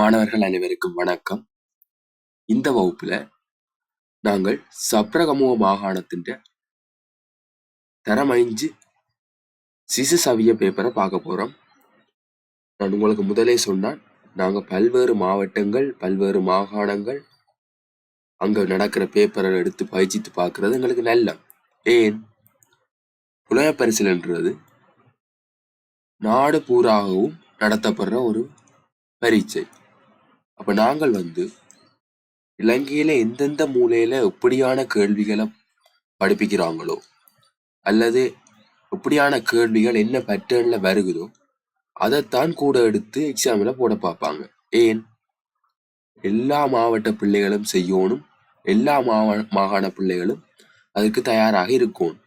மாணவர்கள் அனைவருக்கும் வணக்கம். இந்த வகுப்புல நாங்கள் சப்ரகமுக மாகாணத்தின் தரம் ஐந்து சிசு சவிய பேப்பரை பார்க்க போறோம். நான் உங்களுக்கு முதலே சொன்னான் நாங்கள் பல்வேறு மாவட்டங்கள் பல்வேறு மாகாணங்கள் அங்க நடக்கிற பேப்பரை எடுத்து பயிற்சித்து பார்க்கறது எங்களுக்கு நல்ல ஏன்? புலய பரிசீலன்றது நாடு பூராகவும் நடத்தப்படுற ஒரு பரீட்சை. அப்ப நாங்கள் வந்து இலங்கையில எந்தெந்த மூலையில எப்படியான கேள்விகளை படிப்பிக்கிறாங்களோ அல்லது எப்படியான கேள்விகள் என்ன பேட்டர்ன்ல வருகுதோ அதைத்தான் கூட எடுத்து எக்ஸாம்ல போட பார்ப்பாங்க. ஏன்? எல்லா மாவட்ட பிள்ளைகளும் செய்யணும். எல்லா மாவ மாகாண பிள்ளைகளும் அதுக்கு தயாராக இருக்கும்.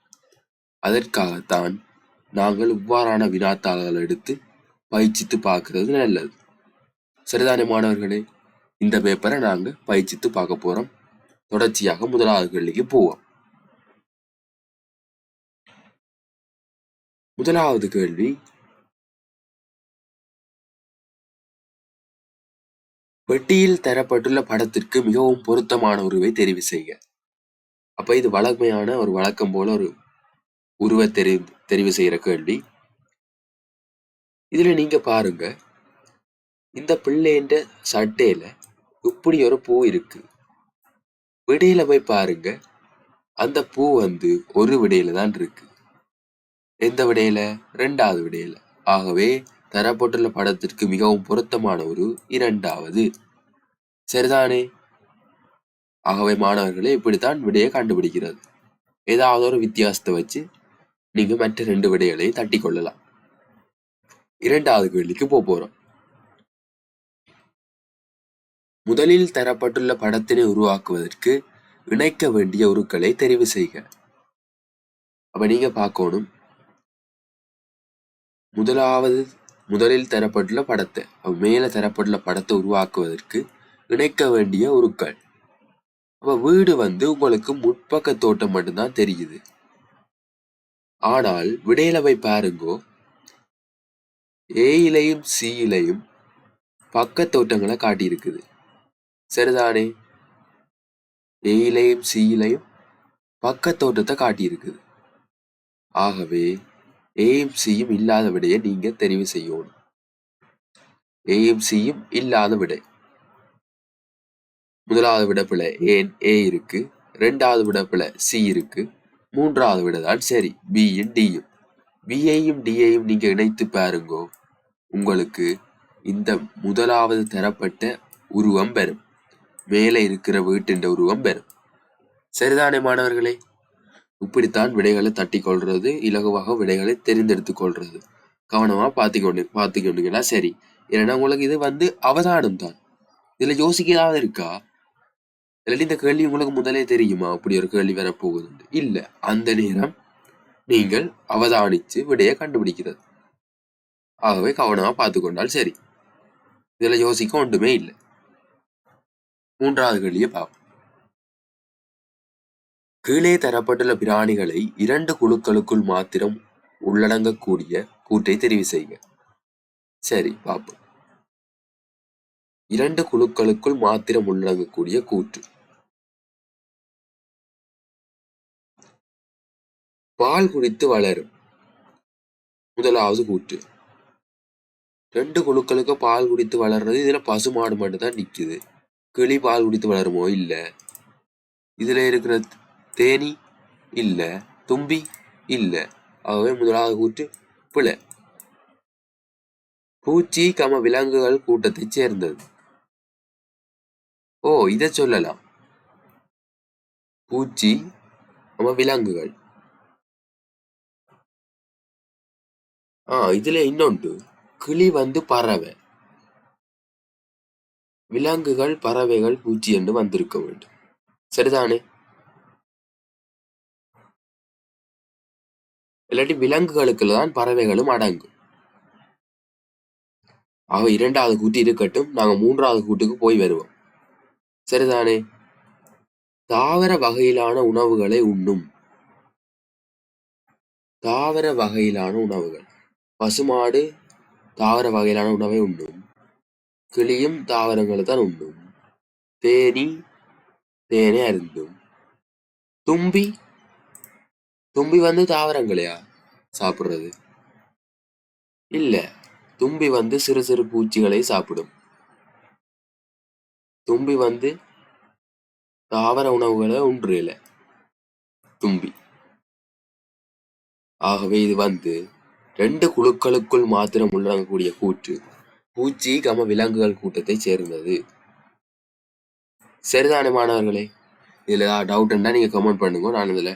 அதற்காகத்தான் நாங்கள் இவ்வாறான வினாத்தாள்கள் எடுத்து பயிற்சித்து பார்க்கறது நல்லது. சிறுதானிய மாணவர்களே? இந்த பேப்பரை நாங்க பயிற்சித்து பார்க்க போறோம். தொடர்ச்சியாக முதலாவது கேள்விக்கு போவோம். முதலாவது கேள்வி பெட்டியில் தரப்பட்டுள்ள படத்திற்கு மிகவும் பொருத்தமான உருவை தெரிவு செய்க. அப்ப இது வழமையான ஒரு வழக்கம் போல ஒரு உருவ தெரிவு தெரிவு செய்யற கேள்வி. இதுல நீங்க பாருங்க. இந்த பிள்ளைன்ற சட்டையில இப்படி ஒரு பூ இருக்கு. விடையில போய் பாருங்க. அந்த பூ வந்து ஒரு விடையில தான் இருக்கு. எந்த விடையில? ரெண்டாவது விடையில. ஆகவே தரப்பட்டுள்ள படத்திற்கு மிகவும் பொருத்தமான ஒரு இரண்டாவது. சரிதானே? ஆகவே மாணவர்களே இப்படித்தான் விடையை கண்டுபிடிக்கிறது. ஏதாவது ஒரு வித்தியாசத்தை வச்சு நீங்க மற்ற ரெண்டு விடைகளையும் தட்டி கொள்ளலாம். இரண்டாவது கேள்விக்கு போக போறோம். முதலில் தரப்பட்டுள்ள படத்தினை உருவாக்குவதற்கு இணைக்க வேண்டிய உருக்களை தெரிவு செய்க. அப்ப நீங்க பார்க்கணும். முதலாவது முதலில் தரப்பட்டுள்ள படத்தை மேல தரப்பட்டுள்ள படத்தை உருவாக்குவதற்கு இணைக்க வேண்டிய உருக்கள் அப்ப வீடு வந்து உங்களுக்கு முற்பக்க தோட்டம் மட்டும்தான் தெரியுது. ஆனால் விடையில போய் பாருங்கோ ஏயிலையும் இலையும் பக்க தோட்டங்களை காட்டியிருக்குது. சரிதானே ஏயிலையும் சீயிலையும் பக்க தோட்டத்தை காட்டியிருக்குது ஆகவே ஏயும் சியும் இல்லாத விடையை நீங்க தெரிவு செய்யணும் ஏயும் சியும் இல்லாத விடை முதலாவது விடப்பில் ஏன் ஏ இருக்கு ரெண்டாவது விடப்பில் சி இருக்கு மூன்றாவது விட தான் சரி பியும் டியும் பியையும் டியையும் நீங்க இணைத்து பாருங்கோ உங்களுக்கு இந்த முதலாவது தரப்பட்ட உருவம் பெறும் மேலே இருக்கிற வீட்டின் உருவம் பெறும். சரிதானே மாணவர்களே? இப்படித்தான் விடைகளை தட்டி கொள்றது இலகுவாக விடைகளை தெரிந்தெடுத்து கொள்றது. கவனமா பார்த்துக்கொண்டு பார்த்துக்கொண்டீங்கன்னா சரி. ஏன்னா உங்களுக்கு இது வந்து அவதானம் தான். இதுல யோசிக்கதாவது இருக்கா? இல்லாட்டி இந்த கேள்வி உங்களுக்கு முதலே தெரியுமா? அப்படி ஒரு கேள்வி வரப்போகுது இல்ல. அந்த நேரம் நீங்கள் அவதானிச்சு விடையை கண்டுபிடிக்கிறது. ஆகவே கவனமா பார்த்து கொண்டால் சரி. இதுல யோசிக்க ஒன்றுமே இல்லை. மூன்றாவது கேள்வியை பார்ப்போம். கீழே தரப்பட்டுள்ள பிராணிகளை இரண்டு குழுக்களுக்குள் மாத்திரம் உள்ளடங்கக்கூடிய கூற்றை தெரிவு செய்க. சரி பார்ப்போம். இரண்டு குழுக்களுக்குள் மாத்திரம் உள்ளடங்கக்கூடிய கூற்று. பால் குடித்து வளரும். முதலாவது கூற்று. ரெண்டு குழுக்களுக்கு பால் குடித்து வளர்றது இதுல பசுமாடு மட்டும் தான் நிக்குது. கிளி பால் குடித்து வளருமோ? இல்ல. இதுல இருக்கிற தேனி? இல்ல. தும்பி? இல்ல. ஆகவே முதலாவது கூற்று பிழை. பூச்சி கம விலங்குகள் கூட்டத்தைச் சேர்ந்தது. ஓ இதை சொல்லலாம். பூச்சி கம விலங்குகள். ஆ இதுல இன்னொன்று. கிளி வந்து பறவை. விலங்குகள் பறவைகள் பூச்சி என்று வந்திருக்க வேண்டும். சரிதானே? இல்லாட்டி விலங்குகளுக்குள்ள தான் பறவைகளும் அடங்கும். ஆக இரண்டாவது கூட்டு இருக்கட்டும் நாங்க மூன்றாவது கூட்டுக்கு போய் வருவோம். சரிதானே? தாவர வகையிலான உணவுகளை உண்ணும். தாவர வகையிலான உணவுகள். பசுமாடு தாவர வகையிலான உணவை உண்ணும். கிளியும் தாவரங்களை தான் உண்ணும் தேனி தேனே அருந்தும். தும்பி தும்பி வந்து தாவரங்களையா சாப்பிடுறது? இல்ல தும்பி வந்து சிறு சிறு பூச்சிகளை சாப்பிடும். தும்பி வந்து தாவர உணவுகளை உன்றில தும்பி. ஆகவே இது வந்து ரெண்டு குழுக்களுக்குள் மாத்திரம் உள்ளடங்கக்கூடிய கூற்று. பூச்சி கம விலங்குகள் கூட்டத்தை சேர்ந்தது. சரிதானே மாணவர்களே? இதில் ஏதாவது டவுட் நீங்கள் கமெண்ட் பண்ணுங்க. நான் இதில்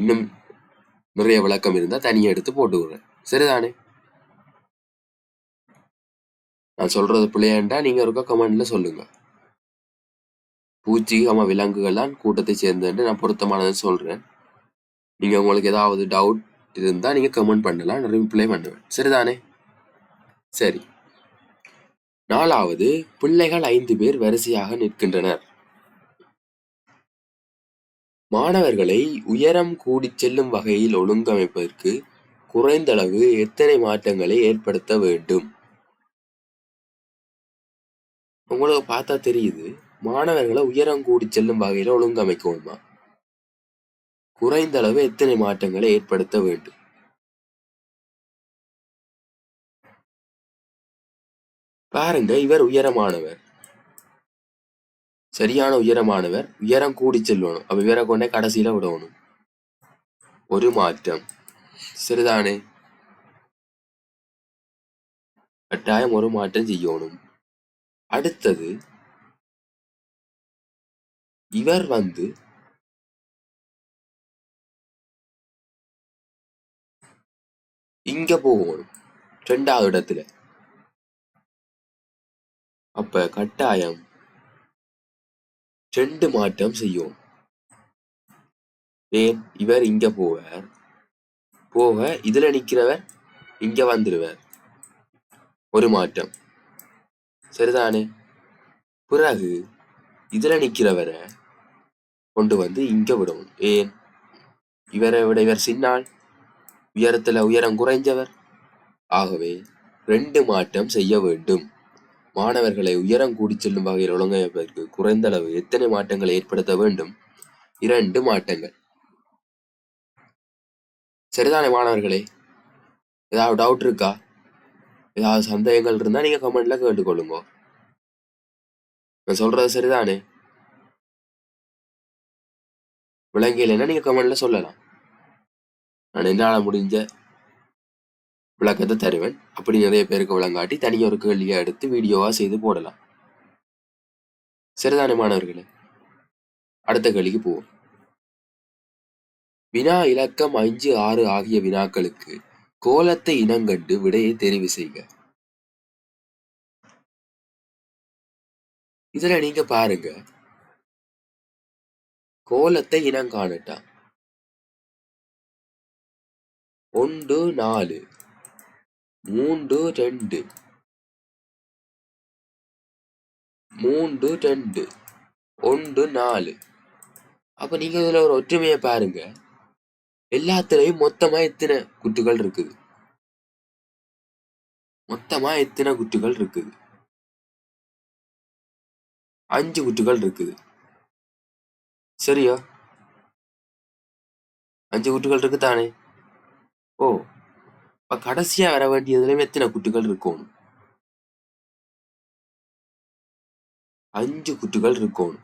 இன்னும் நிறைய விளக்கம் இருந்தால் தனியாக எடுத்து போட்டு விடுறேன். சரிதானே? நான் சொல்றது பிள்ளையாண்டா நீங்கள் இருக்க கமெண்டில் சொல்லுங்க. பூச்சி கம விலங்குகள் தான் கூட்டத்தை சேர்ந்தது நான் பொருத்தமானதுன்னு சொல்கிறேன் நீங்கள் உங்களுக்கு ஏதாவது டவுட் இருந்தால் நீங்கள் கமெண்ட் பண்ணலாம். நான் ரிப்ளை பண்ணுவேன். சரிதானே? சரி. நாலாவது பிள்ளைகள் ஐந்து பேர் வரிசையாக நிற்கின்றனர். மாணவர்களை உயரம் கூடிச் செல்லும் வகையில் ஒழுங்கமைப்பதற்கு குறைந்தளவு எத்தனை மாற்றங்களை ஏற்படுத்த வேண்டும்? உங்களுக்கு பார்த்தா தெரியுது மாணவர்களை உயரம் கூடி செல்லும் வகையில் ஒழுங்கமைக்கணுமா? குறைந்தளவு எத்தனை மாற்றங்களை ஏற்படுத்த வேண்டும்? பாருங்க இவர் உயரமானவர். சரியான உயரமானவர். உயரம் கூடி செல்லணும். அப்ப இவரை கொண்டே கடைசியில விடணும். ஒரு மாற்றம். சரிதானே கட்டாயம் ஒரு மாற்றம் செய்யணும். அடுத்தது இவர் வந்து இங்க போகணும். ரெண்டாவது இடத்துல. அப்ப கட்டாயம் ரெண்டு மாற்றம் செய்யும். ஏன் இவர் இங்க போவார். போக இதுல நிக்கிறவர் இங்க வந்துடுவார் ஒரு மாற்றம். சரிதானே? பிறகு இதுல நிக்கிறவரை கொண்டு வந்து இங்க விடும் ஏன் இவரை விட இவர் சின்னாள் உயரத்துல உயரம் குறைஞ்சவர். ஆகவே ரெண்டு மாற்றம் செய்ய வேண்டும். மாணவர்களை உயரம் கூடி செல்லும் வகையில் ஒழுங்கமைப்பதற்கு குறைந்த அளவு எத்தனை மாற்றங்களை ஏற்படுத்த வேண்டும்? இரண்டு மாற்றங்கள். சரிதானே மாணவர்களே? ஏதாவது டவுட் இருக்கா? ஏதாவது சந்தேகங்கள் இருந்தா நீங்க கமெண்ட்ல கேட்டுக்கொள்ளுங்க. நான் சொல்றது சரிதானே? விளங்கியலைன்னா நீங்க கமெண்ட்ல சொல்லலாம். நான் என்னால முடிஞ்ச விளக்கத்தை தருவேன். அப்படி நிறைய பேருக்கு விளங்காட்டி தனியாக ஒரு கேள்வியாக எடுத்து வீடியோவாக செய்து போடலாம். சரிதானே மாணவர்களே அடுத்த கேள்விக்கு போவோம். வினா இலக்கம் அஞ்சு ஆறு ஆகிய வினாக்களுக்கு கோலத்தை இனங்கண்டு விடையை தெரிவு செய்க. இதுல நீங்க பாருங்க. கோலத்தை இனம் காணட்டா ஒன்று நாலு. மூன்று ரெண்டு. மூன்று ரெண்டு. ஒன்று நாலு. அப்போ நீங்க இதுல ஒரு ஒற்றுமையை பாருங்க. எல்லாத்துலயும் மொத்தமா எத்தனை குட்டுகள் இருக்குது? மொத்தமா எத்தனை குட்டுகள் இருக்குது? அஞ்சு குட்டுகள் இருக்குது. சரியா? அஞ்சு குட்டுகள் இருக்கு தானே ஓ. அப்ப கடைசியா வர வேண்டியதுலயும் எத்தனை குட்டுகள் இருக்கும்? அஞ்சு குட்டுகள் இருக்கும்.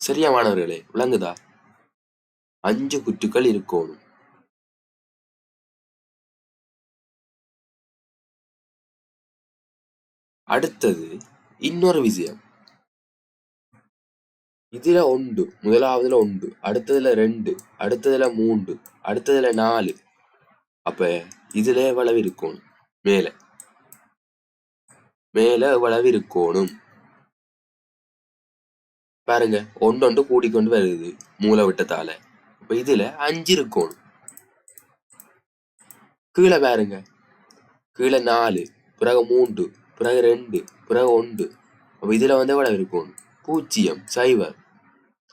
சரியா மாணவர்களே விளங்குதா? அஞ்சு குட்டுகள் இருக்கணும் அடுத்தது இன்னொரு விஷயம். இதில் ஒன்று முதலாவதுல ஒன்று அடுத்ததுல ரெண்டு அடுத்ததுல மூன்று அடுத்ததுல நாலு. அப்ப இதுல எவ்வளவு இருக்கணும்? மேல. மேல எவ்வளவு இருக்கணும்? பாருங்க ஒன்றொன்று கூடிக்கொண்டு வருது மூளை விட்டத்தால. அப்ப இதுல அஞ்சு இருக்கணும். கீழே பாருங்க. கீழே நாலு பிறகு மூன்று பிறகு ரெண்டு பிறகு ஒன்று. அப்ப இதுல வந்து எவ்வளவு இருக்கணும்? பூஜ்ஜியம் சைவர்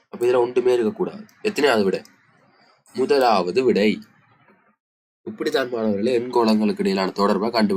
அப்போ இதில் ஒன்றுமே இருக்கக்கூடாது. எத்தனையாவது விடை? முதலாவது விடை. இப்படித்தான் மாணவர்களே எண்கோளங்களுக்கு இடையிலான தொடர்பை கண்டு